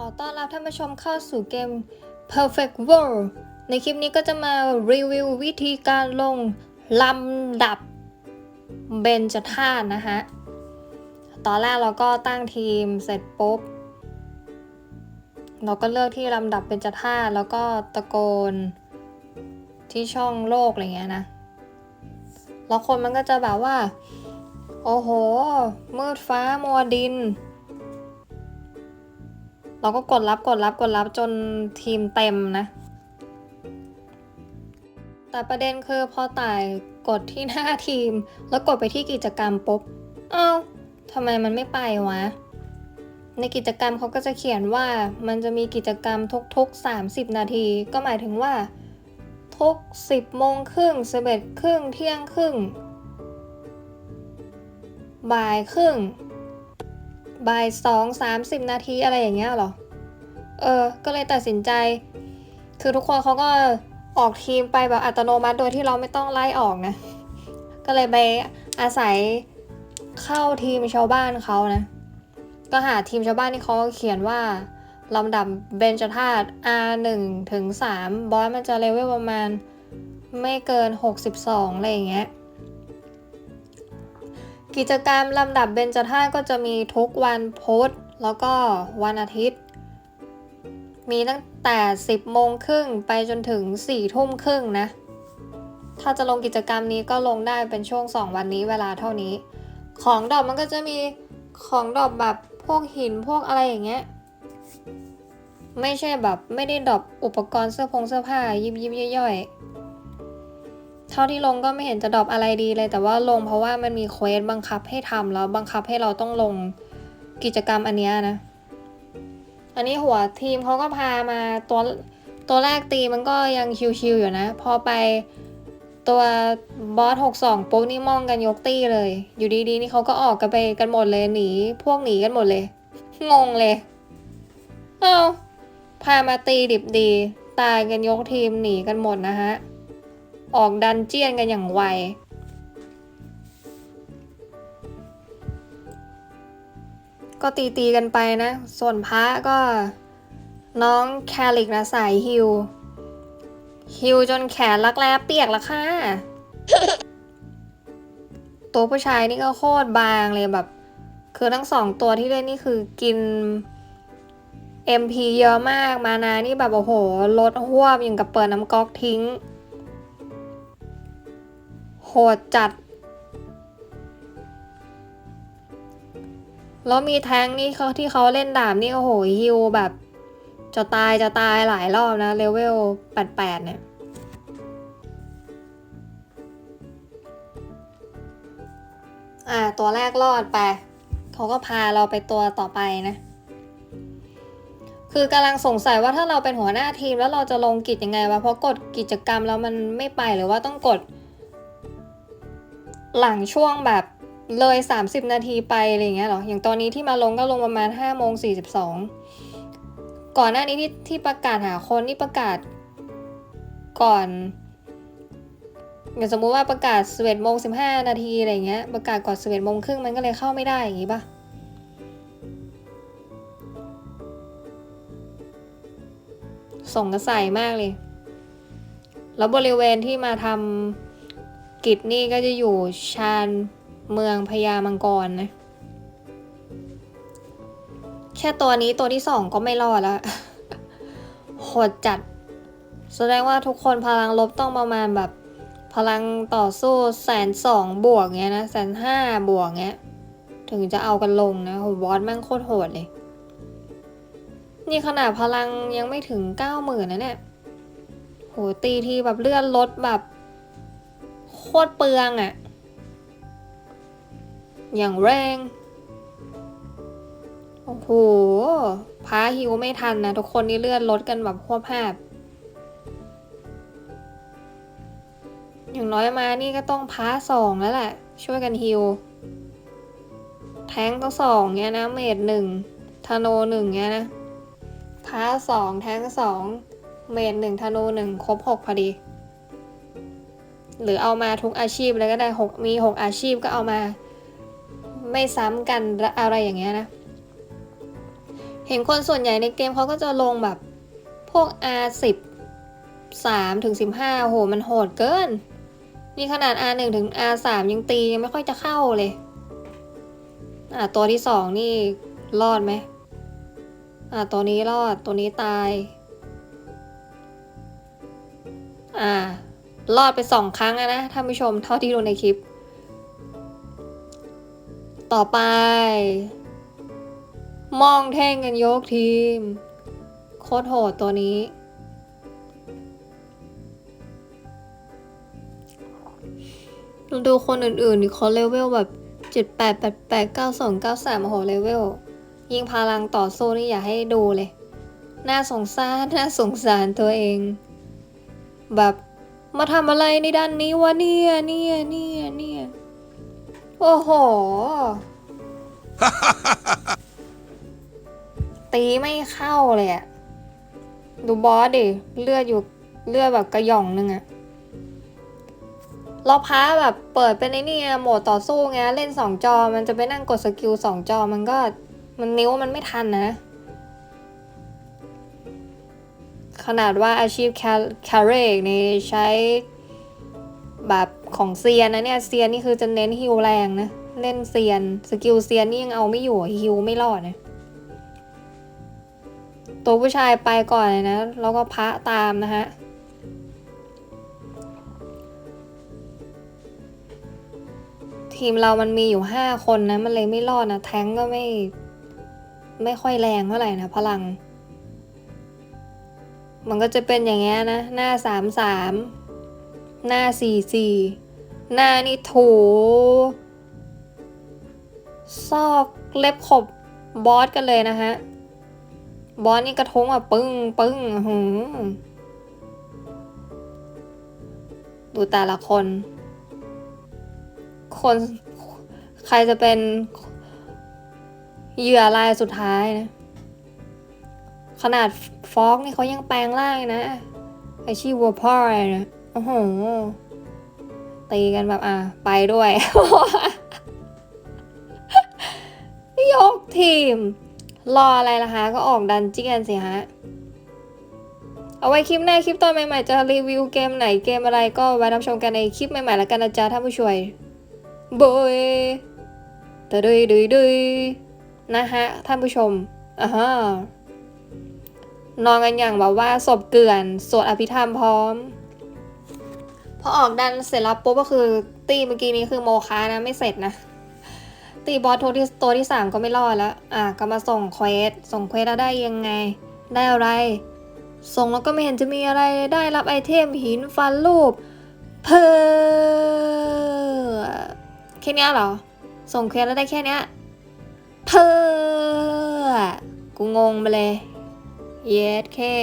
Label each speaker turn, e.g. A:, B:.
A: อต้อนรับท่านผู้ชมเข้าสู่เกม Perfect World ในคลิปนี้ก็จะมารีวิววิธีการลงลำดับเบนจธาตุนะฮะ ตอนแรกเราก็ตั้งทีมเสร็จปุ๊บ เราก็เลือกที่ลำดับเบนจธาตุแล้วก็ตะโกนที่ช่องโลกอะไรเงี้ยนะ แล้วคนมันก็จะแบบว่า โอ้โห มืดฟ้ามัวดิน เราก็กดรับกดรับกดรับจนทีมเต็มนะ แต่ประเด็นคือพอต่ายกดที่หน้าทีม แล้วกดไปที่กิจกรรมปุ๊บเอ้าทำไมมันไม่ไปวะ ในกิจกรรมเขาก็จะเขียนว่ามันจะมีกิจกรรมทุกๆ 30 นาที ก็หมายถึงว่า ทุก 10โมงครึ่ง11ครึ่งเที่ยงครึ่งบ่ายครึ่ง บ่ายสองสามสิบนาทีอะไรอย่างเงี้ยหรอ เออ ก็เลยตัดสินใจ คือทุกคนเขาก็ออกทีมไปแบบอัตโนมัติโดยที่เราไม่ต้องไล่ออกนะ ก็เลยไปอาศัยเข้าทีมชาวบ้านเขานะ ก็หาทีมชาวบ้านที่เขาเขียนว่าลำดับเบนจธาตุ R1 ถึง 3 บอสมันจะเลเวลประมาณไม่เกิน 62 อะไรอย่างเงี้ย กิจกรรมลำดับเบญจธาตุก็จะมีทุกวันพุธแล้วก็วันอาทิตย์ มีตั้งแต่ 10โมงครึ่งไปจนถึง4ทุ่มครึ่งนะ ถ้าจะลงกิจกรรมนี้ก็ลงได้เป็นช่วง 2 วันนี้เวลาเท่านี้ ของดอกมันก็จะมีของดอกแบบพวกหินพวกอะไรอย่างเงี้ย ไม่ใช่แบบไม่ได้ดอกอุปกรณ์เสื้อผงเสื้อผ้ายิบยิบย่อยๆ เท่าที่ลงก็ไม่เห็นจะดรอปอะไรดีเลย แต่ว่าลงเพราะว่ามันมีเควสบังคับให้ทำแล้วบังคับให้เราต้องลงกิจกรรมอันนี้นะ อันนี้หัวทีมเขาก็พามาตัวตัวแรกตีมันก็ยังชิวๆอยู่นะ พอไปตัวบอสหกสองปุ๊บนี่มองกันยกตีเลย อยู่ดีๆนี่เขาก็ออกกันไปกันหมดเลยหนีพวกหนีกันหมดเลย งงเลย เอ้าพามาตีดิบดี ตายกันยกทีมหนีกันหมดนะฮะ ออกดันเจียนกันอย่างไว ก็ตีตีกันไปนะ ส่วนพระก็น้องแคลิกนะสายฮิว ฮิวจนแขนรักแร้เปียกล้วค่ะ ตัวผู้ชายนี่ก็โคตรบางเลยแบบ คือทั้งสองตัวที่เล่นนี่คือกิน MP เยอะมากมานานี่แบบโอ้โหลดหวบอย่างกับเปิดน้ำก๊อกทิ้ง โหดจัด แล้วมีแท้งนี่เขาที่เขาเล่นดาบนี่โอ้โหฮิวแบบ จะตายจะตายหลายรอบนะเลเวล88 เนี่ยอ่าตัวแรกรอดไปเขาก็พาเราไปตัวต่อไปนะ คือกำลังสงสัยว่าถ้าเราเป็นหัวหน้าทีมแล้วเราจะลงกิจยังไงวะเพราะกดกิจกรรมแล้วมันไม่ไปหรือว่าต้องกด หลังช่วงแบบเลย 30 นาทีไปอะไรเงี้ยหรอ อย่างตอนนี้ที่มาลงก็ลงประมาณ5โมง42 ก่อนหน้านี้ที่ที่ประกาศหาคนนี่ประกาศก่อนอย่างสมมุติว่าประกาศ11โมง15 นาทีอะไรเงี้ย ประกาศก่อน11โมงครึ่งมันก็เลยเข้าไม่ได้อย่างงี้ปะส่งกระใสมากเลย แล้วบริเวณที่มาทำ กิจนี่ก็จะอยู่ชานเมืองพญามังกรนะ แค่ตัวนี้ตัวที่สองก็ไม่รอดแล้วโหดจัด แสดงว่าทุกคนพลังลบต้องประมาณแบบ พลังต่อสู้แสนสองบวกเงี้ยนะแสนห้าบวกเงี้ย ถึงจะเอากันลงนะโหบอสแม่งโคตรโหดเลย นี่ขนาดพลังยังไม่ถึงเก้าหมื่นนะเนี่ยโหตีทีแบบเลื่อนลดแบบ โคตรเปลืองอะ่ะ อย่างแรง โอ้โหพาฮิวไม่ทันนะทุกคนนี่เลื่อนลดกันแบบควบภาพ อย่างน้อยมานี่ก็ต้องพาสองแล้วแหละ ช่วยกันฮิว แทงก็สองเงี้ยนะ เมดหนึ่งธโนหนึ่งเงี้ยนะพาสองแทงสองเมดหนึ่งธโนหนึ่งครบหกพอดี หรือเอามาทุกอาชีพเลยก็ได้หกมีหกอาชีพก็เอามา ไม่ซ้ำกันอะไรอย่างเงี้ยนะ เห็นคนส่วนใหญ่ในเกมเขาก็จะลงแบบพวก R10 3ถึง15โหมันโหดเกิน นี่ขนาด R1 ถึง R3 ยังตียังไม่ค่อยจะเข้าเลย อะตัวที่สองนี่รอดไหมอะตัวนี้รอดตัวนี้ตาย อ่า รอดไปสองครั้งนะท่านผู้ชมเท่าที่ดูในคลิป ต่อไป มองแท่งกันยกทีม โคตรโหดตัวนี้ ดูคนอื่นๆดิเขาเลเวลแบบเจ็ดแปดแปดแปดเก้าสองเก้าสามโอ้โหเลเวล ยิงพลังต่อสู้นี่อยากให้ดูเลย น่าสงสาร น่าสงสารตัวเอง แบบ มาทำอะไรในด้านนี้วะเนี่ยเนี่ยเนี่ยเนี่ยโอ้โห ตีไม่เข้าเลยอะดูบอสดิเลือดอยู่เลือดแบบกระหย่องนึงอะเราพาแบบเปิดเป็นไอ้นี่โหมดต่อสู้ไงเล่นสองจอมันจะไปนั่งกดสกิลสองจอมันก็มันนิ้วมันไม่ทันนะ ขนาดว่าอาชีพแคแคเรกนี่ใช้แบบของเซียนนะเนี่ยเซียนนี่คือจะเน้นฮิวแรงนะ เล่นเซียน สกิลเซียนนี่ยังเอาไม่อยู่ฮิวไม่รอดนะตัวผู้ชายไปก่อนเลยนะ แล้วก็พระตามนะฮะทีมเรามันมีอยู่ห้าคนนะ มันเลยไม่รอดนะ แท้งก็ไม่ ไม่ค่อยแรงเท่าไหร่นะ พลัง มันก็จะเป็นอย่างเงี้ยนะ หน้าสามสามหน้าสี่สี่หน้านี่ถูซอกเล็บขบบอสกันเลยนะฮะ บอสนี่กระทงอะปึ้งปึ้งหืมดูแต่ละคน คนใครจะเป็นเหยื่อรายสุดท้ายนะ ขนาดฟอกนี่เขายังแปลงร่างนะไอชีวัวพ่อเลยนะโอ้โหตีกันแบบอะ ไปด้วยยกทีม รออะไรล่ะฮะก็ออกดันเจียนสิฮะ เอาไว้คลิปหน้าคลิปตอนใหม่ๆ จะรีวิวเกมไหนเกมอะไรก็ไว้รับชมกันในคลิปใหม่ๆ แล้วกันนะจ๊ะท่านผู้ช่วยบอยตะดุยดุยดุยนะฮะท่านผู้ชมอ่าฮะ นอนกันอย่างแบบว่าศพเกลื่อนสวดอภิธรรมพร้อม พอออกดันเสร็จแล้วปุ๊บก็คือ ตีเมื่อกี้นี้คือโมคานะไม่เสร็จนะ ตีบอสตัวที่ตัวที่สามก็ไม่รอดแล้ว อะก็มาส่งเควสส่งเควสแล้วได้ยังไง ได้อะไร ส่งแล้วก็ไม่เห็นจะมีอะไรได้รับไอเทมหินฟันรูป เพอแค่เนี้ยเหรอ ส่งเควสแล้วได้แค่เนี้ยเพอกูงงไปเลย เยสแค่